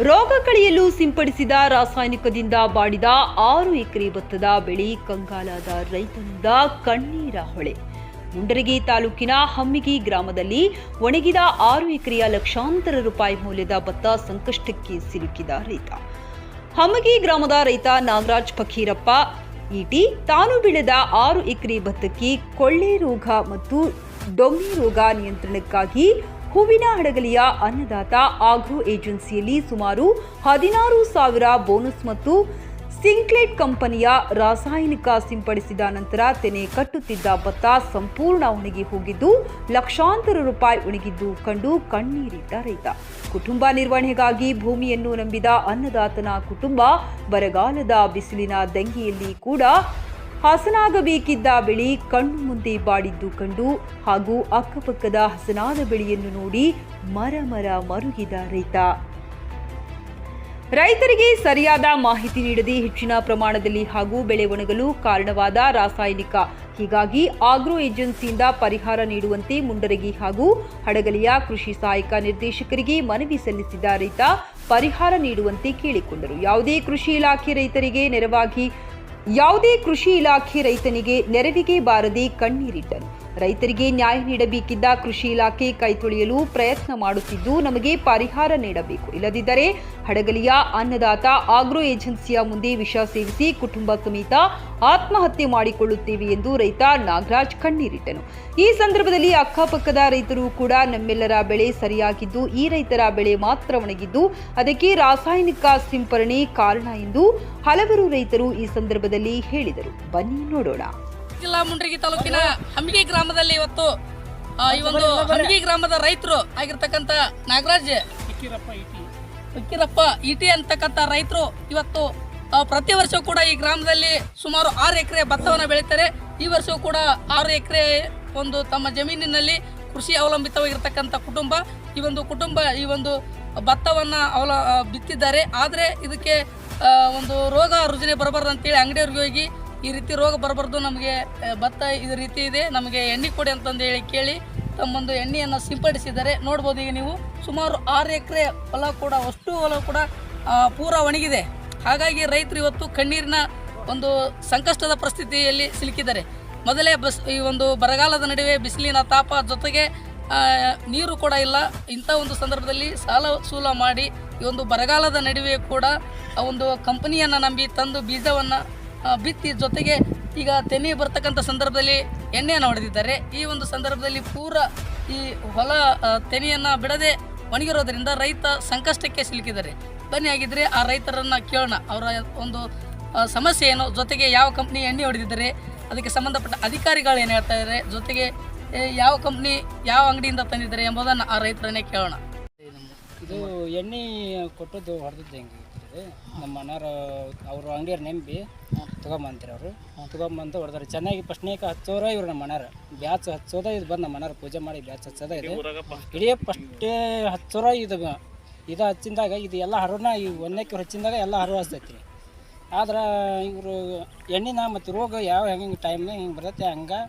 ರೋಗ ಕಳೆಯಲು ಸಿಂಪಡಿಸಿದ ರಾಸಾಯನಿಕದಿಂದ ಬಾಡಿದ ಆರು ಎಕರೆ ಭತ್ತದ ಬೆಳೆ ಕಂಗಾಲಾದ ರೈತನಿಂದ ಕಣ್ಣೀರ ಹೊಳೆ. ಮುಂಡರಗಿ ತಾಲೂಕಿನ ಹಮ್ಮಿಗಿ ಗ್ರಾಮದಲ್ಲಿ ಒಣಗಿದ ಆರು ಎಕರೆಯ ಲಕ್ಷಾಂತರ ರೂಪಾಯಿ ಮೌಲ್ಯದ ಭತ್ತ ಸಂಕಷ್ಟಕ್ಕೆ ಸಿಲುಕಿದ ರೈತ. ಹಮ್ಮಗಿ ಗ್ರಾಮದ ರೈತ ನಾಗರಾಜ್ ಫಕೀರಪ್ಪ, ಈಟಿ ತಾನು ಬೆಳೆದ ಆರು ಎಕರೆ ಭತ್ತಕ್ಕೆ ಕೊಳ್ಳೆ ರೋಗ ಮತ್ತು ಡೊಂಗಿ ರೋಗ ನಿಯಂತ್ರಣಕ್ಕಾಗಿ ಹೂವಿನ ಹಡಗಲಿಯ ಅನ್ನದಾತ ಆಗ್ರೋ ಏಜೆನ್ಸಿಯಲ್ಲಿ ಸುಮಾರು ಹದಿನಾರು ಸಾವಿರ ಬೋನಸ್ ಮತ್ತು ಸಿಂಕ್ಲೇಟ್ ಕಂಪನಿಯ ರಾಸಾಯನಿಕ ಸಿಂಪಡಿಸಿದ ನಂತರ ತೆನೆ ಕಟ್ಟುತ್ತಿದ್ದ ಭತ್ತ ಸಂಪೂರ್ಣ ಒಣಗಿ ಹೋಗಿದ್ದು, ಲಕ್ಷಾಂತರ ರೂಪಾಯಿ ಒಣಗಿದ್ದು ಕಂಡು ಕಣ್ಣೀರಿದ್ದ ರೈತ. ಕುಟುಂಬ ನಿರ್ವಹಣೆಗಾಗಿ ಭೂಮಿಯನ್ನು ನಂಬಿದ ಅನ್ನದಾತನ ಕುಟುಂಬ ಬರಗಾಲದ ಬಿಸಿಲಿನ ದಂಗೆಯಲ್ಲಿ ಕೂಡ ಹಸನಾಗಬೇಕಿದ್ದ ಬೆಳೆ ಕಣ್ಣು ಮುಂದೆ ಬಾಡಿದ್ದು ಕಂಡು ಹಾಗೂ ಅಕ್ಕಪಕ್ಕದ ಹಸನಾದ ಬೆಳೆಯನ್ನು ನೋಡಿ ಮರ ಮರ ಮರುಗಿದ ರೈತ. ರೈತರಿಗೆ ಸರಿಯಾದ ಮಾಹಿತಿ ನೀಡದೆ ಹೆಚ್ಚಿನ ಪ್ರಮಾಣದಲ್ಲಿ ಹಾಗೂ ಬೆಳೆ ಒಣಗಲು ಕಾರಣವಾದ ರಾಸಾಯನಿಕ. ಹೀಗಾಗಿ ಆಗ್ರೋ ಏಜೆನ್ಸಿಯಿಂದ ಪರಿಹಾರ ನೀಡುವಂತೆ ಮುಂಡರಗಿ ಹಾಗೂ ಹಡಗಲಿಯ ಕೃಷಿ ಸಹಾಯಕ ನಿರ್ದೇಶಕರಿಗೆ ಮನವಿ ಸಲ್ಲಿಸಿದ ರೈತ ಪರಿಹಾರ ನೀಡುವಂತೆ ಕೇಳಿಕೊಂಡರು. ಯಾವುದೇ ಕೃಷಿ ಇಲಾಖೆ ರೈತರಿಗೆ ನೆರವಾಗಿ ಯಾವುದೇ ಕೃಷಿ ಇಲಾಖೆ ರೈತನಿಗೆ ನೆರವಿಗೆ ಬಾರದೆ ಕಣ್ಣೀರಿಟ್ಟರು. ರೈತರಿಗೆ ನ್ಯಾಯ ನೀಡಬೇಕಿದ್ದ ಕೃಷಿ ಇಲಾಖೆ ಕೈತೊಳೆಯಲು ಪ್ರಯತ್ನ ಮಾಡುತ್ತಿದ್ದು ನಮಗೆ ಪರಿಹಾರ ನೀಡಬೇಕು. ಇಲ್ಲದಿದ್ದರೆ ಹಡಗಲಿಯ ಅನ್ನದಾತ ಆಗ್ರೋ ಏಜೆನ್ಸಿಯ ಮುಂದೆ ವಿಷ ಸೇವಿಸಿ ಕುಟುಂಬ ಸಮೇತ ಆತ್ಮಹತ್ಯೆ ಮಾಡಿಕೊಳ್ಳುತ್ತೇವೆ ಎಂದು ರೈತ ನಾಗರಾಜ್ ಕಣ್ಣೀರಿಟ್ಟನು. ಈ ಸಂದರ್ಭದಲ್ಲಿ ಅಕ್ಕಪಕ್ಕದ ರೈತರು ಕೂಡ ನಮ್ಮೆಲ್ಲರ ಬೆಳೆ ಸರಿಯಾಗಿದ್ದು, ಈ ರೈತರ ಬೆಳೆ ಮಾತ್ರ ಒಣಗಿದ್ದು, ಅದಕ್ಕೆ ರಾಸಾಯನಿಕ ಸಿಂಪರಣೆ ಕಾರಣ ಎಂದು ಹಲವರು ರೈತರು ಈ ಸಂದರ್ಭದಲ್ಲಿ ಹೇಳಿದರು. ಬನ್ನಿ ನೋಡೋಣ. ಜಿಲ್ಲಾ ಮುಂಡ್ರಿಗಿ ತಾಲೂಕಿನ ಹಂಬಿಗೆ ಗ್ರಾಮದಲ್ಲಿ ಇವತ್ತು ಈ ಒಂದು ಹಂಬಿಗೆ ಗ್ರಾಮದ ರೈತರು ಆಗಿರ್ತಕ್ಕಂಥ ನಾಗರಾಜ್ ಫಕೀರಪ್ಪ ಇಟಿ ಅಂತಕ್ಕಂಥ ರೈತರು ಇವತ್ತು ಪ್ರತಿ ವರ್ಷ ಕೂಡ ಈ ಗ್ರಾಮದಲ್ಲಿ ಸುಮಾರು ಆರು ಎಕರೆ ಭತ್ತವನ್ನು ಬೆಳೀತಾರೆ. ಈ ವರ್ಷವೂ ಕೂಡ ಆರು ಎಕರೆ ಒಂದು ತಮ್ಮ ಜಮೀನಿನಲ್ಲಿ ಕೃಷಿ ಅವಲಂಬಿತವಾಗಿರ್ತಕ್ಕಂಥ ಕುಟುಂಬ. ಈ ಒಂದು ಕುಟುಂಬ ಈ ಒಂದು ಭತ್ತವನ್ನು ಅವಲ ಬಿತ್ತಿದ್ದಾರೆ. ಆದರೆ ಇದಕ್ಕೆ ಒಂದು ರೋಗ ರುಜಿನ ಬರಬಾರ್ದು ಅಂತೇಳಿ ಅಂಗಡಿಯವ್ರಿಗೆ ಹೋಗಿ ಈ ರೀತಿ ರೋಗ ಬರಬಾರ್ದು, ನಮಗೆ ಭತ್ತ ಇದು ರೀತಿ ಇದೆ, ನಮಗೆ ಎಣ್ಣೆ ಕೊಡಿ ಅಂತಂದು ಹೇಳಿ ಕೇಳಿ ತಮ್ಮೊಂದು ಎಣ್ಣೆಯನ್ನು ಸಿಂಪಡಿಸಿದ್ದಾರೆ. ನೋಡ್ಬೋದು ಈಗ ನೀವು, ಸುಮಾರು ಆರು ಎಕರೆ ಹೊಲ ಕೂಡ, ಅಷ್ಟು ಹೊಲ ಕೂಡ ಪೂರ ಒಣಗಿದೆ. ಹಾಗಾಗಿ ರೈತರು ಇವತ್ತು ಕಣ್ಣೀರಿನ ಒಂದು ಸಂಕಷ್ಟದ ಪರಿಸ್ಥಿತಿಯಲ್ಲಿ ಸಿಲುಕಿದ್ದಾರೆ. ಮೊದಲೇ ಬಸ್, ಈ ಒಂದು ಬರಗಾಲದ ನಡುವೆ ಬಿಸಿಲಿನ ತಾಪ ಜೊತೆಗೆ ನೀರು ಕೂಡ ಇಲ್ಲ. ಇಂಥ ಒಂದು ಸಂದರ್ಭದಲ್ಲಿ ಸಾಲ ಸೂಲ ಮಾಡಿ, ಈ ಒಂದು ಬರಗಾಲದ ನಡುವೆ ಕೂಡ ಆ ಒಂದು ಕಂಪನಿಯನ್ನು ನಂಬಿ ತಂದು ಬೀಜವನ್ನು ಬಿತ್ತಿ ಜೊತೆಗೆ ಈಗ ತೆನೆ ಬರ್ತಕ್ಕಂಥ ಸಂದರ್ಭದಲ್ಲಿ ಎಣ್ಣೆಯನ್ನು ಹೊಡೆದಿದ್ದಾರೆ. ಈ ಒಂದು ಸಂದರ್ಭದಲ್ಲಿ ಪೂರ ಈ ಹೊಲ ತೆನೆಯನ್ನು ಬಿಡದೆ ಒಣಗಿರೋದ್ರಿಂದ ರೈತ ಸಂಕಷ್ಟಕ್ಕೆ ಸಿಲುಕಿದ್ದಾರೆ. ಬನ್ನಿ ಆಗಿದ್ದರೆ ಆ ರೈತರನ್ನು ಕೇಳೋಣ. ಅವರ ಒಂದು ಸಮಸ್ಯೆ ಏನು? ಜೊತೆಗೆ ಯಾವ ಕಂಪ್ನಿ ಎಣ್ಣೆ ಹೊಡೆದಿದ್ದಾರೆ? ಅದಕ್ಕೆ ಸಂಬಂಧಪಟ್ಟ ಅಧಿಕಾರಿಗಳು ಏನು ಹೇಳ್ತಾ ಇದ್ದಾರೆ ಜೊತೆಗೆ ಯಾವ ಕಂಪ್ನಿ ಯಾವ ಅಂಗಡಿಯಿಂದ ತಂದಿದ್ದಾರೆ ಎಂಬುದನ್ನು ಆ ರೈತರನ್ನೇ ಕೇಳೋಣ. ಇದು ಎಣ್ಣೆ ಕೊಟ್ಟದ್ದು ಹೊಡೆದಿದ್ದೆ ಹೆಂಗೆ? ಇದು ನಮ್ಮ ಮನೆಯವರು ಅವರು ಅಂಗಡಿಯವ್ರು ನೆಂಬಿ ತೊಗೊಂಬಂತೀರಿ ಅವರು. ತೊಗೊಂಬಂದು ಹೊಡೆದ್ರೆ. ಚೆನ್ನಾಗಿ ಫಸ್ಟ್ನೇಕ ಹಚ್ಚೋರ ಇವ್ರು ನಮ್ಮ ಮನೆಯವರು ಬ್ಯಾಚ್ ಹಚ್ಚೋದ ಇದು ಬಂದು ನಮ್ಮ ಮನೆಯವ್ರು ಪೂಜೆ ಮಾಡಿ ಬ್ಯಾಚ್ ಹಚ್ಚೋದ ಇದು. ಇಡೀ ಫಸ್ಟೇ ಹಚ್ಚೋರ ಇದು ಇದು ಹಚ್ಚಿದಾಗ ಇದು ಎಲ್ಲ ಹರನ ಈ ಒಂದಕ್ಕೆ ಹಚ್ಚಿದಾಗ ಎಲ್ಲ ಹರು ಹಚ್ತೈತಿ ಆದ್ರೆ ಇವರು ಎಣ್ಣಿನ ಮತ್ತು ರೋಗ ಯಾವ ಹೆಂಗೆ ಟೈಮ್ನಾಗ ಹಿಂಗೆ ಬರ್ತೈತೆ ಹಂಗೆ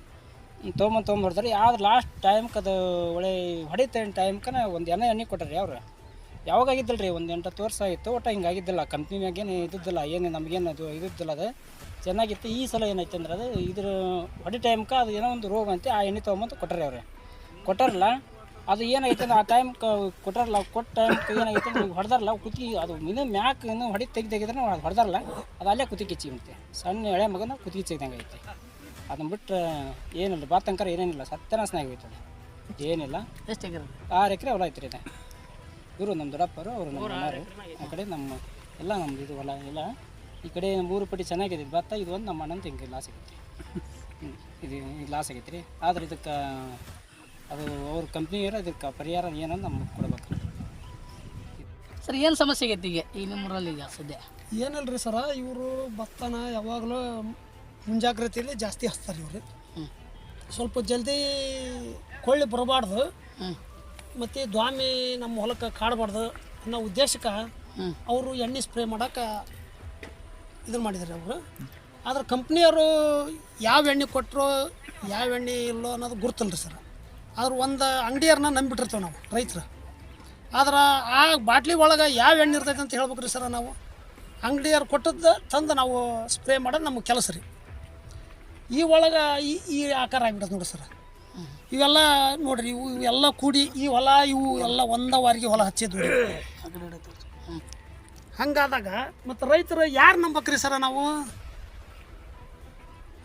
ತೊಗೊಂಬಂದು ತೊಗೊಂಬರ್ತಾರೆ ಆದ್ರೆ ಲಾಸ್ಟ್ ಟೈಮ್ಗೆ ಅದು ಒಳ್ಳೆ ಹೊಡಿತ ಟೈಮ್ಕನ ಒಂದು ಎಣ್ಣೆ ಎಣ್ಣೆ ಕೊಟ್ಟಾರೆ ಅವ್ರು. ಯಾವಾಗ ಆಗಿದ್ದಿಲ್ಲ ರೀ ಒಂದು ಎಂಟತ್ತು ವರ್ಷ ಆಯಿತು ಒಟ್ಟು ಹಿಂಗೆ ಆಗಿದ್ದಿಲ್ಲ ಕಂಪ್ನಿ ಮ್ಯಾಗೇನು ಇದ್ದಿದ್ದಿಲ್ಲ ಏನು ನಮಗೇನು ಅದು ಇದ್ದಿದ್ದಿಲ್ಲ ಅದು. ಚೆನ್ನಾಗಿತ್ತು. ಈ ಸಲ ಏನಾಯ್ತು ಅಂದ್ರೆ ಅದು ಇದ್ರ ಹೊಡಿ ಟೈಮ್ಕ ಅದು ಏನೋ ಒಂದು ರೋಗ ಅಂತ ಆ ಎಣ್ಣೆ ತೊಗೊಂಬಂದು ಕೊಟ್ಟರೆ ಅವ್ರೆ. ಕೊಟ್ಟಾರಲ್ಲ? ಅದು ಏನಾಗೈತೆ ಅಂದ್ರೆ ಆ ಟೈಮ್ ಕೊಟ್ಟಾರಲ್ಲ ಕೊಟ್ಟ ಟೈಮ್ ಏನಾಗೈತೆ ಅಂದ್ರೆ ಹೊಡೆದಾರಲ್ಲ ಕುತ್ತಿಗೆ ಅದು ಇನ್ನೂ ಮ್ಯಾಕ್ ಇನ್ನೂ ಹೊಡಿ ತೆಗಿ ತೆಗಿದ್ರೆ ಅದು ಹೊಡೆದಾರಲ್ಲ ಅದು ಅಲ್ಲೇ ಕುತ್ತಿಗೆ ಕಿಚ್ಚಿಗುತ್ತೆ ಸಣ್ಣ ಎಳೆ ಮಗನ ಕುತ್ತಿಗೆ ಚಿಗ್ದಂಗೆ ಐತೆ ಅದನ್ನ ಬಿಟ್ಟರೆ ಏನಿಲ್ಲ ಬಾತಂಕರ ಏನೇನಿಲ್ಲ ಸತ್ಯನಾಶನ ಆಗೈತೆ ಅದು ಏನಿಲ್ಲ. ಎಷ್ಟು ಆರು ಎಕರೆ ಹೊಲ ಐತ್ರಿ ಇದೆ. ಇವರು ನಮ್ಮ ದೊಡ್ಡಪ್ಪರು ಅವರು ನಮ್ಮ ಅಣ್ಣಾರು ಆ ಕಡೆ ನಮ್ಮ ಎಲ್ಲ ನಮ್ದು ಇದು ಹೊಲ ಎಲ್ಲ. ಈ ಕಡೆ ಮೂರು ಪಟ್ಟಿ ಚೆನ್ನಾಗಿದೆ. ಭತ್ತ ಇದು ಒಂದು ನಮ್ಮ ಅಣ್ಣಂತ ಹಿಂಗೆ ಲಾಸ್ ಆಗೈತೆ. ಇದು ಇದು ಲಾಸ್ ಆಗೈತೆ ರೀ ಆದ್ರೆ ಇದಕ್ಕೆ ಅದು ಅವ್ರ ಕಂಪ್ನಿಯವರು ಇದಕ್ಕೆ ಪರಿಹಾರ ಏನಂತ ನಮ್ಗೆ ಕೊಡ್ಬೇಕು. ಸರ್ ಏನು ಸಮಸ್ಯೆ ಆಗೈತೆ ಈಗ ಈ ನಿಮ್ಮೂರಲ್ಲಿ ಈಗ ಸದ್ಯ? ಏನಲ್ರಿ ಸರ ಇವರು ಭತ್ತನ ಯಾವಾಗಲೂ ಮುಂಜಾಗ್ರತೆಯಲ್ಲಿ ಜಾಸ್ತಿ ಹಚ್ತಾರೆ ಇವರು. ಸ್ವಲ್ಪ ಜಲ್ದಿ ಕೊಳ್ಳಿ ಬರಬಾರ್ದು. ಹ್ಞೂ ಮತ್ತು ದ್ವಾಮಿ ನಮ್ಮ ಹೊಲಕ್ಕೆ ಕಾಡಬಾರ್ದು ಅನ್ನೋ ಉದ್ದೇಶಕ್ಕೆ ಅವರು ಎಣ್ಣೆ ಸ್ಪ್ರೇ ಮಾಡೋಕೆ ಇದನ್ನು ಮಾಡಿದ್ದಾರೆ ಅವರು. ಆದ್ರೆ ಕಂಪ್ನಿಯವರು ಯಾವ ಎಣ್ಣೆ ಕೊಟ್ಟರು ಯಾವ ಎಣ್ಣೆ ಇಲ್ಲೋ ಅನ್ನೋದು ಗುರ್ತಲ್ಲ ಸರ್. ಆದ್ರೆ ಒಂದು ಅಂಗಡಿಯರನ್ನ ನಂಬಿಟ್ಟಿರ್ತೇವೆ ನಾವು ರೈತರು. ಆದ್ರೆ ಆ ಬಾಟ್ಲಿ ಒಳಗೆ ಯಾವ ಎಣ್ಣೆ ಇರ್ತೈತೆ ಅಂತ ಹೇಳ್ಬೇಕ್ರಿ ಸರ್ ನಾವು. ಅಂಗಡಿಯವ್ರು ಕೊಟ್ಟದ್ದು ತಂದು ನಾವು ಸ್ಪ್ರೇ ಮಾಡೋದು ನಮ್ಮ ಕೆಲಸ ರೀ. ಈ ಒಳಗೆ ಈ ಈ ಆಕಾರ ಆಗ್ಬಿಟ್ಟದೆ ನೋಡಿ ಸರ್. ಇವೆಲ್ಲ ನೋಡ್ರಿ ಇವು ಇವೆಲ್ಲ ಕೂಡಿ ಈ ಹೊಲ ಇವು ಎಲ್ಲ ಒಂದ ವಾರಿಗೆ ಹೊಲ ಹಚ್ಚಿದ್ವಿ. ಹಂಗಾದಾಗ ಮತ್ತು ರೈತರು ಯಾರು ನಂಬಕ್ರಿ ಸರ ನಾವು?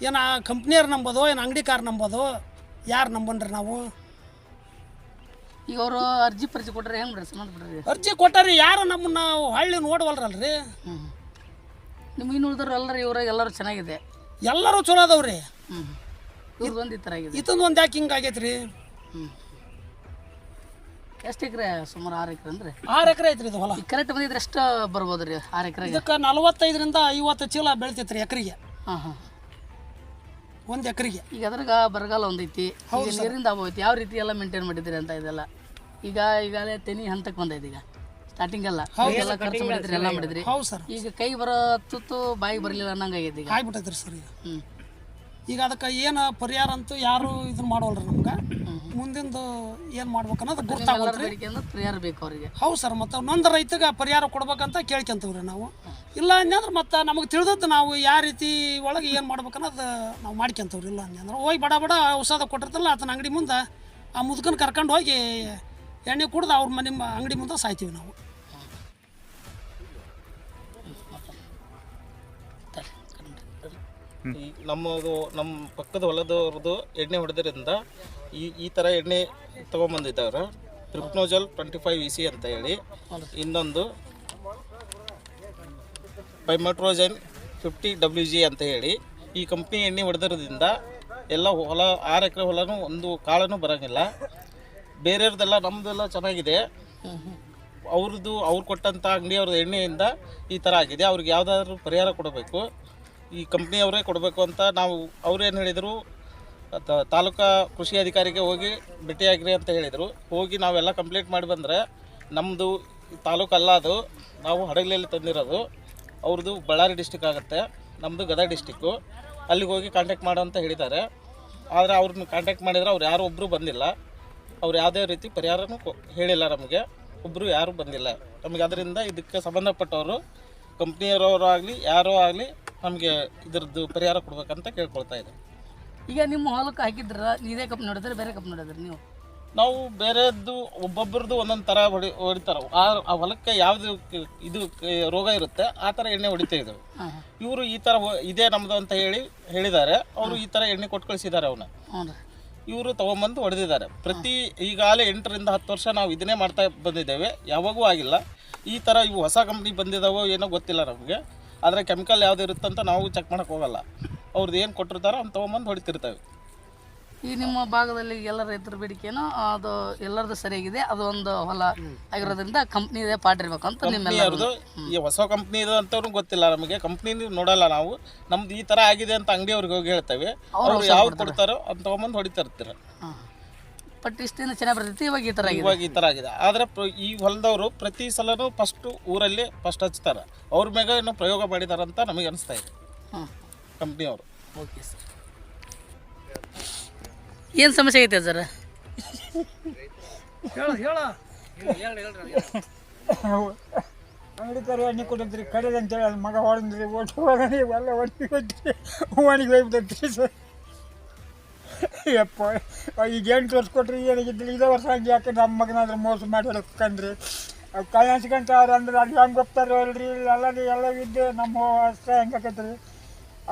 ಏನು ಕಂಪ್ನಿಯವ್ರು ನಂಬೋದು ಏನು ಅಂಗಡಿಕಾರ ನಂಬೋದು? ಯಾರು ನಂಬನ್ರಿ ನಾವು? ಈಗ ಅವರು ಅರ್ಜಿ ಪರ್ಜಿ ಕೊಟ್ಟರೆ ಹೆಂಗೆ ಬಿಡ್ರಿ ಸಂಬಂಧ ಬಿಡ್ರಿ? ಅರ್ಜಿ ಕೊಟ್ಟಾರಿ ಯಾರು ನಮ್ಮನ್ನ ಹಳ್ಳಿ ನೋಡವಲ್ರಲ್ರಿ? ನಿಮ್ಗೆ ನಿಮ್ಮ ಇನ್ನು ಉಳಿದ್ರಲ್ಲರಿ ಇವ್ರಾಗ ಎಲ್ಲರೂ ಚೆನ್ನಾಗಿದೆ. ಎಲ್ಲರೂ ಚಲೋ ಅದಾವ್ರಿ. ಹ್ಞೂ ಒಂದು ಈ ಥರ ಆಗಿದೆ. ಇದೊಂದು ಒಂದು ಯಾಕೆ ಹಿಂಗೆ ಆಗೇತ್ರಿ? ಎಷ್ಟ್ ಎಕರೆ ಸುಮಾರು ಆರು ಎಕರೆ ಅಂದ್ರೆ? ಆರು ಎಕರೆ ಐತ್ರಿ ಇದು ಹೊಲ. ಕರೆಕ್ಟ್ ಬಂದಿದ್ರೆ ಎಷ್ಟು ಬರ್ಬೋದು ರೀ ಆರು ಎಕರೆ ಇದಕ್ಕೆ ನಲವತ್ತೈದರಿಂದ ಐವತ್ತು ಚೀಲ ಬೆಳಿತೈತ್ರಿ ಎಕರೆಗೆ. ಹಾಂ ಹಾಂ. ಒಂದು ಎಕರೆಗೆ. ಈಗ ಅದ್ರಾಗ ಬರಗಾಲ ಒಂದೈತಿ ನೀರಿಂದ ಆಗೋಯ್ತು. ಯಾವ ರೀತಿ ಎಲ್ಲ ಮೇಂಟೈನ್ ಮಾಡಿದ್ರಿ ಅಂತ ಇದೆಲ್ಲ? ಈಗ ಈಗಾಗಲೇ ತೆನಿ ಹಂತಕ್ಕೆ ಬಂದೈತಿ ಈಗ. ಸ್ಟಾರ್ಟಿಂಗ್ ಎಲ್ಲ. ಎಲ್ಲ ಖರ್ಚು ಮಾಡಿದ್ರಿ ಎಲ್ಲ ಮಾಡಿದ್ರಿ. ಹೌದು ಸರ್. ಈಗ ಕೈ ಬರೋ ತುತ್ತು ಬಾಯಿಗೆ ಬರಲಿಲ್ಲ ಅನ್ನಂಗೆ ಆಗೈತಿ ಈಗ. ಆಗ್ಬಿಟ್ಟೈತ್ರಿ ಸರ್ ಈಗ. ಹ್ಞೂ ಈಗ ಅದಕ್ಕೆ ಏನು ಪರಿಹಾರ ಅಂತೂ ಯಾರು ಇದನ್ನ ಮಾಡೋಲ್ರಿ ನಮ್ಗೆ. ಮುಂದಿಂದು ಏನು ಮಾಡ್ಬೇಕು ಅನ್ನೋದು ಗೊತ್ತಾಗೋಲ್ರಿ ಪರಿಹಾರ ಬೇಕು ಅವರಿಗೆ. ಹೌದು ಸರ್ ಮತ್ತು ನೊಂದ ರೈತಗೆ ಪರಿಹಾರ ಕೊಡ್ಬೇಕಂತ ಕೇಳ್ಕೊಂತೀವ್ರಿ ನಾವು. ಇಲ್ಲ ಅನ್ಯಂದ್ರೆ ಮತ್ತು ನಮಗೆ ತಿಳಿದದ್ದು ನಾವು ಯಾವ ರೀತಿ ಒಳಗೆ ಏನು ಮಾಡ್ಬೇಕು ಅನ್ನೋದು ನಾವು ಮಾಡ್ಕೊಂತೀವ್ರಿ. ಇಲ್ಲ ಅಂದ್ನಂದ್ರೆ ಹೋಗಿ ಬಡ ಬಡ ಔಷಧ ಕೊಟ್ಟಿರ್ತಲ್ಲ ಆತನ ಅಂಗಡಿ ಮುಂದೆ ಆ ಮುದುಕನ ಕರ್ಕೊಂಡು ಹೋಗಿ ಎಣ್ಣೆ ಕುಡ್ದು ಅವ್ರ ಮನೆ ಅಂಗಡಿ ಮುಂದೆ ಸಾಯ್ತೀವಿ ನಾವು. ನಮ್ಮದು ನಮ್ಮ ಪಕ್ಕದ ಹೊಲದವ್ರದ್ದು ಎಣ್ಣೆ ಹೊಡೆದ್ರಿಂದ ಈ ಈ ಥರ ಎಣ್ಣೆ ತೊಗೊಂಬಂದಿದ್ದವ್ರು ಟ್ರಿಪ್ನೋಜಲ್ ಟ್ವೆಂಟಿ ಫೈವ್ ಇ ಸಿ ಅಂತ ಹೇಳಿ. ಇನ್ನೊಂದು ಪೈಮಟ್ರೋಜನ್ ಫಿಫ್ಟಿ ಡಬ್ಲ್ಯೂ ಜಿ ಅಂತ ಹೇಳಿ. ಈ ಕಂಪ್ನಿ ಎಣ್ಣೆ ಹೊಡೆದಿರೋದ್ರಿಂದ ಎಲ್ಲ ಹೊಲ, ಆರು ಎಕರೆ ಹೊಲನೂ ಒಂದು ಕಾಳನೂ ಬರೋಂಗಿಲ್ಲ. ಬೇರೆಯವ್ರದ್ದೆಲ್ಲ ನಮ್ಮದೆಲ್ಲ ಚೆನ್ನಾಗಿದೆ. ಅವ್ರದ್ದು, ಅವ್ರು ಕೊಟ್ಟಂಥ ಅಂಗಡಿಯವ್ರದ್ದು ಎಣ್ಣೆಯಿಂದ ಈ ಥರ ಆಗಿದೆ. ಅವ್ರಿಗೆ ಯಾವುದಾದ್ರೂ ಪರಿಹಾರ ಕೊಡಬೇಕು. ಈ ಕಂಪ್ನಿಯವರೇ ಕೊಡಬೇಕು ಅಂತ ನಾವು ಅವ್ರು ಏನು ಹೇಳಿದರು? ತಾಲೂಕಾ ಕೃಷಿ ಅಧಿಕಾರಿಗೆ ಹೋಗಿ ಭೇಟಿಯಾಗಿರಿ ಅಂತ ಹೇಳಿದರು. ಹೋಗಿ ನಾವೆಲ್ಲ ಕಂಪ್ಲೀಟ್ ಮಾಡಿ ಬಂದರೆ ನಮ್ಮದು ತಾಲೂಕು ಅಲ್ಲ ಅದು. ನಾವು ಹಡಗಲಿಯಲ್ಲಿ ತಂದಿರೋದು. ಅವ್ರದ್ದು ಬಳ್ಳಾರಿ ಡಿಸ್ಟಿಕ್ ಆಗುತ್ತೆ. ನಮ್ಮದು ಗದಗ ಡಿಸ್ಟಿಕ್ಕು ಅಲ್ಲಿಗೆ ಹೋಗಿ ಕಾಂಟ್ಯಾಕ್ಟ್ ಮಾಡು ಅಂತ ಹೇಳಿದ್ದಾರೆ. ಆದರೆ ಅವ್ರನ್ನ ಕಾಂಟ್ಯಾಕ್ಟ್ ಮಾಡಿದರೆ ಅವ್ರು ಯಾರೂ ಒಬ್ಬರು ಬಂದಿಲ್ಲ. ಅವ್ರು ಯಾವುದೇ ರೀತಿ ಪರಿಹಾರನೂ ಹೇಳಿಲ್ಲ ನಮಗೆ. ಒಬ್ಬರು ಯಾರೂ ಬಂದಿಲ್ಲ. ನಮಗೆ ಅದರಿಂದ ಇದಕ್ಕೆ ಸಂಬಂಧಪಟ್ಟವರು ಕಂಪ್ನಿಯವರವರು ಆಗಲಿ ಯಾರೋ ಆಗಲಿ ನಮಗೆ ಇದ್ರದ್ದು ಪರಿಹಾರ ಕೊಡ್ಬೇಕಂತ ಕೇಳ್ಕೊಳ್ತಾ ಇದೆ. ಈಗ ನಿಮ್ಮ ಹೊಲಕ್ಕೆ ಹಾಕಿದ್ರ ಇದೇ ಕಪ್ ನೋಡಿದ್ರೆ ಬೇರೆ ಕಪ್ ನೋಡಿದ್ರೆ ನೀವು? ನಾವು ಬೇರೆದ್ದು ಒಬ್ಬೊಬ್ಬರದ್ದು ಒಂದೊಂದು ಥರ ಹೊಡಿ ಹೊಡಿತಾರೆ ಆ ಆ ಹೊಲಕ್ಕೆ ಯಾವುದು ಇದು ಕ- ರೋಗ ಇರುತ್ತೆ ಆ ಥರ ಎಣ್ಣೆ ಹೊಡಿತಾ ಇದ್ದೆವು. ಇವರು ಈ ಥರ ಹೊ- ಇದೇ ನಮ್ಮದು ಅಂತ ಹೇಳಿ ಹೇಳಿದ್ದಾರೆ. ಅವರು ಈ ಥರ ಎಣ್ಣೆ ಕೊಟ್ಟು ಕಳಿಸಿದ್ದಾರೆ ಅವನ್ನ ಹ್ಞೂ ರೀ ಇವರು ತಗೊಂಬಂದು ಹೊಡೆದಿದ್ದಾರೆ. ಪ್ರತಿ ಈಗಾಗಲೇ ಎಂಟರಿಂದ ಹತ್ತು ವರ್ಷ ನಾವು ಇದನ್ನೇ ಮಾಡ್ತಾ ಬಂದಿದ್ದೇವೆ. ಯಾವಾಗೂ ಆಗಿಲ್ಲ. ಈ ಥರ ಇವು ಹೊಸ ಕಂಪ್ನಿ ಬಂದಿದ್ದಾವೋ ಏನೋ ಗೊತ್ತಿಲ್ಲ ನಮಗೆ. ಆದರೆ ಕೆಮಿಕಲ್ ಯಾವ್ದು ಇರುತ್ತಂತ ನಾವು ಚೆಕ್ ಮಾಡಕ್ಕೆ ಹೋಗಲ್ಲ. ಅವ್ರದ್ದು ಏನು ಕೊಟ್ಟಿರ್ತಾರೋ ಅವ್ನು ತೊಗೊಂಬಂದು ಹೊಡಿತಿರ್ತೇವೆ. ಈ ನಿಮ್ಮ ಭಾಗದಲ್ಲಿ ಎಲ್ಲ ರೈತರ ಬೇಡಿಕೆನೋ ಅದು ಎಲ್ಲರದ್ದು ಸರಿಯಾಗಿದೆ ಅದು ಒಂದು ಹೊಲ ಆಗಿರೋದ್ರಿಂದ ಕಂಪ್ನಿ ಇದೆ ಪಾಟಿರ್ಬೇಕು ಅಂತ ನಿಮ್ಮೆಲ್ಲರದು ಈ ಹೊಸ ಕಂಪ್ನಿ ಇದು ಅಂತವ್ರು ಗೊತ್ತಿಲ್ಲ ನಮಗೆ ಕಂಪ್ನಿ ನೋಡಲ್ಲ ನಾವು. ನಮ್ದು ಈ ಥರ ಆಗಿದೆ ಅಂತ ಅಂಗಡಿಯವ್ರಿಗೆ ಹೋಗಿ ಹೇಳ್ತೇವೆ. ಅವ್ರು ಯಾವ್ದು ಕೊಡ್ತಾರೋ. ಅಂತ ತೊಗೊಂಬಂದು ಹೊಡಿತಾ ಇರ್ತಾರೆ ಬಟ್ ಇಷ್ಟಿಂದ ಚೆನ್ನಾಗಿ ಬರ್ತೈತಿ ಇವಾಗ ಈ ಥರ ಆಗಿದೆ ಇವಾಗ ಈ ಥರ ಆಗಿದೆ ಆದರೆ ಪ್ರ- ಈ ಹೊಲದವರು ಪ್ರತಿ ಸಲನೂ ಫಸ್ಟು ಊರಲ್ಲಿ ಫಸ್ಟ್ ಹಚ್ತಾರೆ. ಅವ್ರ ಮ್ಯಾಗ ಏನೋ ಪ್ರಯೋಗ ಮಾಡಿದಾರಂತ ನಮಗೆ ಅನಿಸ್ತಾ ಇದೆ. ಹಾಂ. ಕಂಪ್ನಿಯವರು ಓಕೆ ಸರ್ ಏನು ಸಮಸ್ಯೆ ಐತೆ ಸರ್ ಹೇಳ ಹೇಳ. ಅಂಗಡಿ ತರ ಎಣ್ಣೆ ಕೊಟ್ಟಿದ್ರಿ ಕಡೆದಂತೇಳಿ ಅದು ಮಗ ಹೊಡೆದ್ರಿ ಒಟ್ಟು ಹೋಗಿ ಎಲ್ಲ ಒಣಗಿ ಹೋಗ್ರಿ ಒಣಗಿ ಹೋಗ್ಬಿಟ್ಟೈತ್ರಿ ಸರ್ ಯಪ್ಪ. ಈಗ ತೋರಿಸ್ಕೊಟ್ರಿ ಏನಾಗಿದ್ದಿಲ್ಲ ಇದೇ ವರ್ಷ ಹಂಗೆ ಯಾಕೆ ನಮ್ಮ ಮಗನಾದ್ರೆ ಮೋಸ ಮಾಡಿ ಕಂಡ್ರಿ ಅವು ಕೈ ಅವ್ರು ಅಂದ್ರೆ ಅಲ್ಲಿ ಹೆಂಗೆ ಹೋಗ್ತಾರೋ ಅಲ್ರಿ ಎಲ್ಲ ಎಲ್ಲ ಇದ್ದು ನಮ್ಮ ಅಷ್ಟ ಹೆಂಗೆ ಆಕೈತ್ರಿ?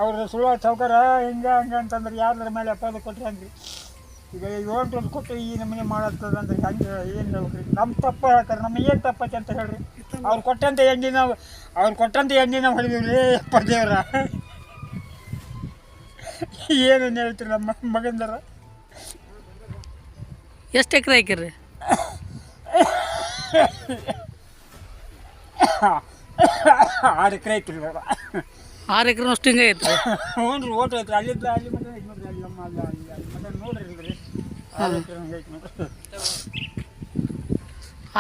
ಅವ್ರ ಸುಳ್ಳು ಸೌಕರ್ಯ ಹಿಂಗೆ, ಹಂಗೆ ಅಂತಂದ್ರೆ ಯಾರ್ದ್ರ ಮೇಲೆ ಅಪಾದ ಕೊಟ್ರಿ ಹಂಗೆ ಈಗ ಏನು ತೋರಿಸ್ಕೊಟ್ಟು ಕೊಟ್ಟು ಈ ನಮೂನೆ ಮಾಡತ್ತದ ಅಂದ್ರೆ ಹಂಗೆ, ಏನು ಹೇಳ್ರಿ ನಮ್ಮ ತಪ್ಪ ಹೇಳ್ತಾರೆ ನಮ್ಮ ಏನು ತಪ್ಪೈತೆ ಅಂತ ಹೇಳ್ರಿ? ಅವ್ರು ಕೊಟ್ಟಂತ ಎಣ್ಣೆ ನಾವು ಅವ್ರು ಕೊಟ್ಟಂತ ಎಣ್ಣೆ ನಾವು ಹೊಡಿದೀವಿ ರೀ ಅಪ್ಪ ದೇವ್ರ. ಏನೇನು ಹೇಳ್ತೀರಿ ನಮ್ಮ ಮಗಂದರ? ಎಷ್ಟು ಎಕರೆ ಹಾಕಿರಿ? ಆರು ಎಕರೆ ಐತ್ರಿ ಇವಾಗ ಆರು ಎಕರೆ ಅಷ್ಟು ಹಿಂಗೆ ಐತ್ರಿ? ಹ್ಞೂ ರೀ ಓಟ್ ಐತ್ರಿ. ಅಲ್ಲಿದ್ದ ಅಲ್ಲಿ ಮತ್ತೆ ಐತೆ ನೋಡ್ರಿ ಅಲ್ಲಿ ನಮ್ಮ ಅಲ್ಲಿ ಅಲ್ಲಿ ಅಲ್ಲಿ ನೋಡ್ರಿ ಇಲ್ರಿ ಆರು ಎಕರೆ ಹಿಂಗೆ ಐತಿ ನೋಡ್ರಿ.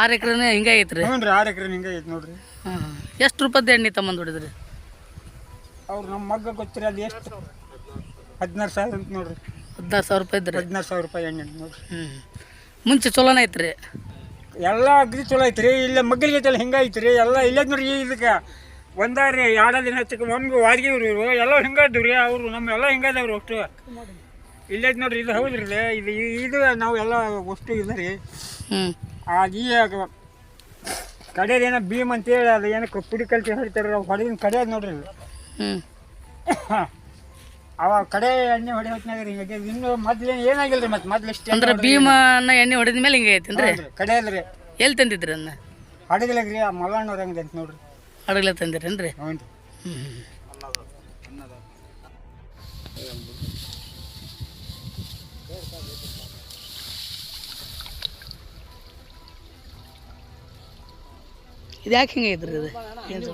ಆರು ಎಕರೆನೇ ಹಿಂಗೆ ಐತ್ರಿ? ಹ್ಞೂ ರೀ ಆರು ಎಕರೆ ಹಿಂಗೆ ಐತೆ ನೋಡ್ರಿ. ಹಾಂ ಎಷ್ಟು ರೂಪಾಯ್ದು ಎಣ್ಣೆ ತಮ್ಮಂದು ಹೊಡಿದ್ರಿ? ಅವ್ರು ನಮ್ಮ ಮಗ್ಗ ಗೊತ್ತಿರ ಅದು ಎಷ್ಟು ಹದಿನಾರು ಸಾವಿರ ಅಂತ ನೋಡ್ರಿ. ಹದಿನಾರು ಸಾವಿರ ರೂಪಾಯಿ ಇದ್ರೆ? ಹದಿನಾರು ಸಾವಿರ ರೂಪಾಯಿ ಅಂತ ನೋಡ್ರಿ. ಹ್ಞೂ ಮುಂಚೆ ಚಲೋನ ಐತ್ರಿ? ಎಲ್ಲ ಅಗ್ದಿ ಚಲೋ ಐತ್ರಿ ಇಲ್ಲ ಮಗ್ಗಲಿಗೆ ಐತಲ್ಲ ಹಿಂಗೆ ಐತ್ರಿ ಎಲ್ಲ ಇಲ್ಲ ನೋಡ್ರಿ ಇದಕ್ಕೆ. ರೀ ಎರಡು ದಿನ ಹಚ್ಚಕ್ಕೆ ಒಮ್ಗೆ ವಾದ್ಗಿವ್ರಿ ಇವರು. ಎಲ್ಲ ಹಿಂಗೆ ಇದ್ದವು ರೀ ಅವರು. ನಮ್ಮ ಎಲ್ಲ ಹಿಂಗೆ ಇದಾವ್ರಿ ಅಷ್ಟು. ಇಲ್ಲೈತೆ ನೋಡ್ರಿ ಇದು ಹೌದ್ರಿ ಇದು ಇದು ಇದು ನಾವು ಎಲ್ಲ ಅಷ್ಟು ಇಲ್ಲ ರೀ. ಹ್ಞೂ ಅದು ಈ ಕಡೆದೇನೋ ಭೀಮ್ ಅಂತೇಳಿ ಅದು ಏನಕ್ಕೆ ಪುಡಿ ಕಲ್ತಿ ಹೇಳ್ತಾರೆ ಹೊಡೆದಿನ ಕಡೆಯದು ನೋಡ್ರಿ. ಹ್ಞೂ ಅವ ಕಡೆ ಎಣ್ಣೆ ಹೊಡೆ ಹೊತ್ನಾಗ ರೀ ಹಿಂಗೆ ಇನ್ನು ಮೊದ್ಲೇನು ಏನಾಗಿಲ್ಲ ರೀ ಮತ್ತೆ ಮೊದ್ಲು ಇಷ್ಟೇ ಅಂದ್ರೆ ಭೀಮನ ಎಣ್ಣೆ ಹೊಡೆದ ಮೇಲೆ ಹಿಂಗೆ ಐತೇನ್ರಿ? ಕಡೆ ಅಲ್ರಿ. ಎಲ್ಲಿ ತಂದಿದ್ರಿ ಅದನ್ನ ಹಡಗಲಾಗ ರೀ ಆ ಮಲ್ಲಣ್ಣವ್ರ ಹಂಗದ ಅಂತ ನೋಡ್ರಿ. ಹಡಗಲ ತಂದಿರೇನ್ರಿ? ಹ್ಞೂ ರೀ ಇದು ಯಾಕೆ ಹಿಂಗೆ ಐತ್ರಿ ಇದು? ಏನು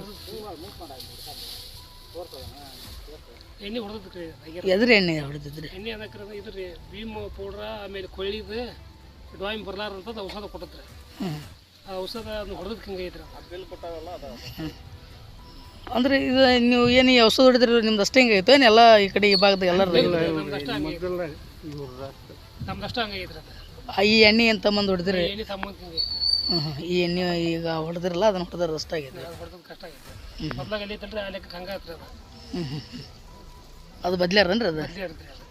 ಎಣ್ಣೆ ಹೊಡೆದ್ರಿ ಎದ್ರ ಎಣ್ಣೆ ಹೊಡೆದಿದ್ರಿ. ಎಣ್ಣೆ ಅದಕ್ಕೆ ಇದ್ರಿ ಭೀಮ ಪೌಡ್ರ ಆಮೇಲೆ ಕೊಳ್ಳಿದು ಡ್ರಾಯಿಂಗ್ ಬರಲಾರಂಥದ್ದು ಔಷಧ ಕೊಟ್ಟತ್ರಿ. ಆ ಔಷಧ ಅದನ್ನ ಹೊಡೆದಕ್ಕೆ ಹಿಂಗೆ ಐತ್ರಿ? ಅಂದ್ರೆ ಇದು ನೀವು ಏನು ಈ ಔಷಧ ಹೊಡೆದ್ರಿ ನಿಮ್ದು ಅಷ್ಟೇ ಹಿಂಗೆ ಐತೋ ಏನು ಎಲ್ಲ ಈ ಕಡೆ ಈ ಭಾಗದ ಎಲ್ಲರ ನಮ್ದು ಅಷ್ಟ ಹಂಗೆ ಐತ್ರಿ ಈ ಎಣ್ಣೆ ಅಂತ ತಮ್ಮಂದು ಹೊಡೆದ್ರಿ. ಎಣ್ಣೆ ಹಿಂಗೆ ಐತ್ರಿ? ಹ್ಞೂ ಹ್ಞೂ. ಈ ಎಣ್ಣೆ ಈಗ ಹೊಡೆದ್ರಲ್ಲ ಅದನ್ನ ಹೊಡೆದ್ರೆ ಆಗಿದೆ ಅದು ಹೊಡೆದ್ ಕಷ್ಟ ಆಗೈತೆ. ಮೊದ್ಲಾಗ ಎಲ್ಲಿ ಐತಲ್ರಿ ಆ ಲೆಕ್ಕ ಹಂಗೆ ಅದು ಹ್ಞೂ ಹ್ಞೂ ಅದು ಬದ್ಲ್ಯಾರನ್ರಿ ಅದು? ಅಲ್ಲಿ ಇರ್ತರಿ ಅದು.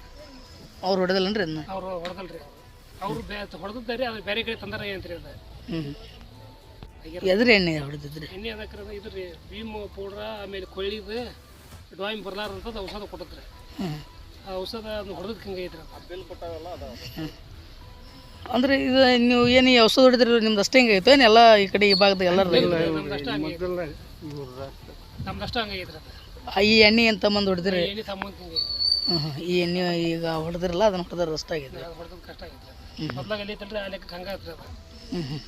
ಅವ್ರು ಹೊಡೆದಲ್ಲನ್ರಿ ಅದನ್ನ ಅವ್ರು ಹೊಡೆದಲ್ರಿ ಅವರು ಬೇ ಹೊಡೆದಿದ್ದಾರೆ ಅದು ಬೇರೆ ಕಡೆ ತಂದಾರ ಏನಂತ್ರಿ ಅದು? ಹ್ಞೂ ಎದ್ರ ಎಣ್ಣೆ ಹೊಡೆದಿದ್ರಿ? ಎಣ್ಣೆ ಅದಕ್ಕೆ ಇದು ರೀ ಭೀಮ್ ಪೌಡ್ರ ಆಮೇಲೆ ಕೊಳ್ಳಿದು ಡ್ರಾಯಿಂಗ್ ಬರ್ಲಾರಂಥದ್ದು ಔಷಧ ಕೊಟ್ಟತ್ರಿ ಹ್ಞೂ ಆ ಔಷಧ ಅದನ್ನ ಹೊಡೆದಕ್ಕೆ ಹಿಂಗೆ ಐತ್ರಿ ಅದು. ಅಂದ್ರೆ ಇದು ನೀವು ಏನು ಈ ಔಷಧ ಹೊಡೆದ್ರಿ ನಿಮ್ದು ಅಷ್ಟೇ ಹಿಂಗೆ ಏನು ಎಲ್ಲ ಈ ಕಡೆ ಈ ಭಾಗದ ಎಲ್ಲರ ಈ ಎಣ್ಣೆ ಏನು ತಮ್ಮಂದು ಹೊಡೆದ್ರಿ ಹ್ಞೂ ಹ್ಞೂ. ಈ ಎಣ್ಣೆ ಈಗ ಹೊಡೆದ್ರಲ್ಲ ಅದನ್ನ ಹೊಡೆದ್ರೆ ಅಷ್ಟ ಆಗಿದೆ ಹ್ಞೂ ಹ್ಞೂ.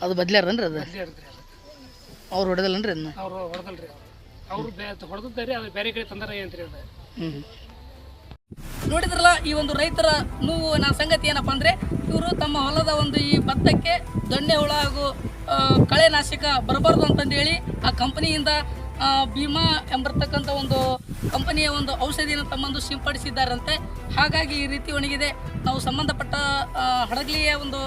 ಅದು. ಬದ್ಲ್ಯಾರನ್ರಿ ಅದು? ಅವ್ರು ಹೊಡೆದಲ್ಲನ್ರಿ ಅದನ್ನ? ಅವ್ರು ಹೊಡೆದಲ್ರಿ ಅವ್ರು. ಅವ್ರು ಅದು ಬೇರೆ ಕಡೆ ತಂದಾರ ರೀ ಅದು. ಹ್ಞೂ ನೋಡಿದ್ರಲ್ಲ, ಈ ಒಂದು ರೈತರ ನೋವು ನನ್ನ ಸಂಗತಿ ಏನಪ್ಪ ಅಂದರೆ, ಇವರು ತಮ್ಮ ಹೊಲದ ಒಂದು ಈ ಭತ್ತಕ್ಕೆ ದೊಣ್ಣೆ ಹುಳ ಹಾಗೂ ಕಳೆ ಕಳೆನಾಶಕ ಬರಬಾರ್ದು ಅಂತಂದೇಳಿ ಆ ಕಂಪನಿಯಿಂದ ಭೀಮಾ ಎಂಬರ್ತಕ್ಕಂಥ ಒಂದು ಕಂಪನಿಯ ಒಂದು ಔಷಧಿಯನ್ನು ತಮ್ಮಂದು ಸಿಂಪಡಿಸಿದ್ದಾರಂತೆ. ಹಾಗಾಗಿ ಈ ರೀತಿ ಒಣಗಿದೆ. ನಾವು ಸಂಬಂಧಪಟ್ಟ ಹಡಗಲಿಯ ಒಂದು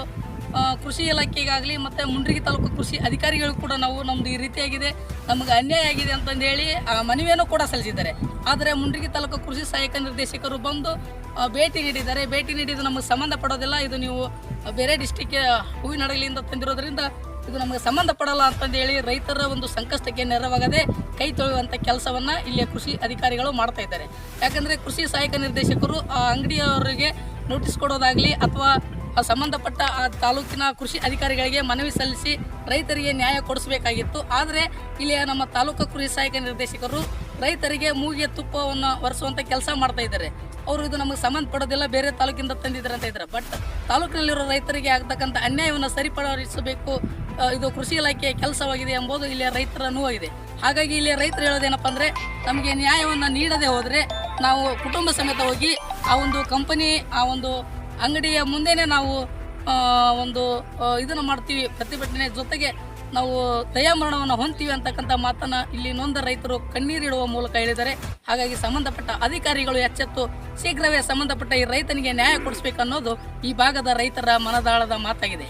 ಕೃಷಿ ಇಲಾಖೆಗಾಗಲಿ ಮತ್ತು ಮುಂಡ್ರಿಗಿ ತಾಲೂಕು ಕೃಷಿ ಅಧಿಕಾರಿಗಳು ಕೂಡ ನಾವು ನಮ್ಮದು ಈ ರೀತಿಯಾಗಿದೆ. ನಮಗೆ ಅನ್ಯಾಯ ಆಗಿದೆ ಅಂತಂದೇಳಿ, ಆ, ಮನವಿಯನ್ನು ಕೂಡ ಸಲ್ಲಿಸಿದ್ದಾರೆ. ಆದರೆ ಮುಂಡ್ರಿಗಿ ತಾಲೂಕು ಕೃಷಿ ಸಹಾಯಕ ನಿರ್ದೇಶಕರು ಬಂದು ಭೇಟಿ ನೀಡಿದ್ದಾರೆ. ಭೇಟಿ ನೀಡಿದ್ದು ನಮಗೆ ಸಂಬಂಧಪಡೋದಿಲ್ಲ. ಇದು ನೀವು ಬೇರೆ ಡಿಸ್ಟಿಕ್ಗೆ ಹೂವಿನ ತಂದಿರೋದರಿಂದ ಇದು ನಮಗೆ ಸಂಬಂಧಪಡಲ್ಲ ಅಂತಂದೇಳಿ ರೈತರ ಒಂದು ಸಂಕಷ್ಟಕ್ಕೆ ನೆರವಾಗದೆ ಕೈ ತೊಳೆಯುವಂಥ ಕೆಲಸವನ್ನು ಇಲ್ಲಿಯ ಕೃಷಿ ಅಧಿಕಾರಿಗಳು ಮಾಡ್ತಾ ಇದ್ದಾರೆ. ಯಾಕಂದರೆ ಕೃಷಿ ಸಹಾಯಕ ನಿರ್ದೇಶಕರು ಆ ಅಂಗಡಿಯವರಿಗೆ ನೋಟಿಸ್ ಕೊಡೋದಾಗಲಿ ಅಥವಾ ಸಂಬಂಧಪಟ್ಟ ಆ ತಾಲೂಕಿನ ಕೃಷಿ ಅಧಿಕಾರಿಗಳಿಗೆ ಮನವಿ ಸಲ್ಲಿಸಿ ರೈತರಿಗೆ ನ್ಯಾಯ ಕೊಡಿಸಬೇಕಾಗಿತ್ತು. ಆದರೆ ಇಲ್ಲಿಯ ನಮ್ಮ ತಾಲೂಕು ಕೃಷಿ ಸಹಾಯಕ ನಿರ್ದೇಶಕರು ರೈತರಿಗೆ ಮೂಗಿಗೆ ತುಪ್ಪವನ್ನು ಒರೆಸುವಂಥ ಕೆಲಸ ಮಾಡ್ತಾ ಇದ್ದಾರೆ. ಅವರು ಇದು ನಮಗೆ ಸಂಬಂಧಪಡೋದಿಲ್ಲ, ಬೇರೆ ತಾಲೂಕಿಂದ ತಂದಿದ್ದಾರೆ ಅಂತ ಇದ್ದಾರೆ. ಬಟ್ ತಾಲೂಕಿನಲ್ಲಿರೋ ರೈತರಿಗೆ ಆಗ್ತಕ್ಕಂಥ ಅನ್ಯಾಯವನ್ನು ಸರಿಪಡಿಸಬೇಕು ಇದು ಕೃಷಿ ಇಲಾಖೆಯ ಕೆಲಸವಾಗಿದೆ ಎಂಬುದು ಇಲ್ಲಿಯ ರೈತರ ನೋವಾಗಿದೆ ಹಾಗಾಗಿ ಇಲ್ಲಿಯ ರೈತರು ಹೇಳೋದೇನಪ್ಪ ಅಂದರೆ, ನಮಗೆ ನ್ಯಾಯವನ್ನು ನೀಡದೆ ಹೋದರೆ ನಾವು ಕುಟುಂಬ ಸಮೇತ ಹೋಗಿ ಆ ಒಂದು ಕಂಪನಿ ಆ ಒಂದು ಅಂಗಡಿಯ ಮುಂದೆನೇ ನಾವು ಒಂದು ಇದನ್ನು ಮಾಡ್ತೀವಿ. ಪ್ರತಿಭಟನೆ ಜೊತೆಗೆ ನಾವು ದಯಾಮರಣವನ್ನು ಹೊಂತೀವಿ ಅಂತಕ್ಕಂಥ ಮಾತನ್ನ ಇಲ್ಲಿ ನೊಂದ ರೈತರು ಕಣ್ಣೀರಿಡುವ ಮೂಲಕ ಹೇಳಿದ್ದಾರೆ. ಹಾಗಾಗಿ ಸಂಬಂಧಪಟ್ಟ ಅಧಿಕಾರಿಗಳು ಎಚ್ಚೆತ್ತು ಶೀಘ್ರವೇ ಸಂಬಂಧಪಟ್ಟ ಈ ರೈತನಿಗೆ ನ್ಯಾಯ ಕೊಡಿಸ್ಬೇಕನ್ನೋದು ಈ ಭಾಗದ ರೈತರ ಮನದಾಳದ ಮಾತಾಗಿದೆ.